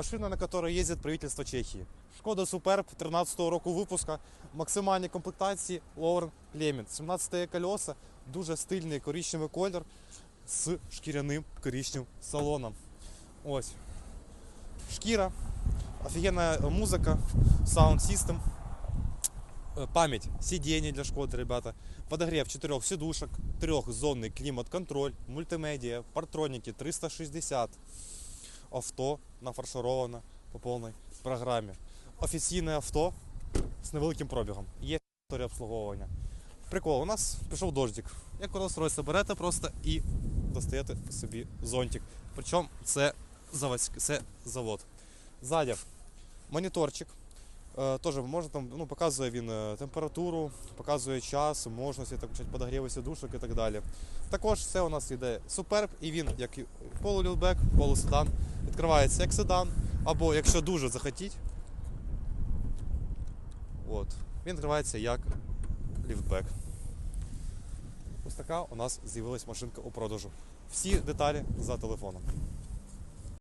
Машина, на которой ездит правительство Чехії. Шкода Суперб 13-го року випуска, максимальні комплектації Лорен Клемент. 17 колеса, дуже стильний коричневий колір з шкіряним коричневим салоном. Ось. Шкіра, офігенна музика, саунд систем, Э, память сидений для Шкоды, ребята, подогрев четырех сидушек, трехзонный климат-контроль, мультимедиа, партроники 360, авто нафаршировано по повній програмі. Офіційне авто з невеликим пробігом. Є історія обслуговування. Прикол, у нас пішов дождик. Як Rolls-Royce берете просто і достаєте собі зонтик. Причому це заводськ, це завод. Ззаді моніторчик. Е, Теж може там ну, показує він е, температуру, показує час, можливості так почати подогріви і так далі. Також це у нас йде Superb, і він, як і полулілбек, полуседан, відкривається як седан, або якщо дуже захотіть, от, він відкривається як ліфтбек. Ось така у нас з'явилась машинка у продажу. Всі деталі за телефоном.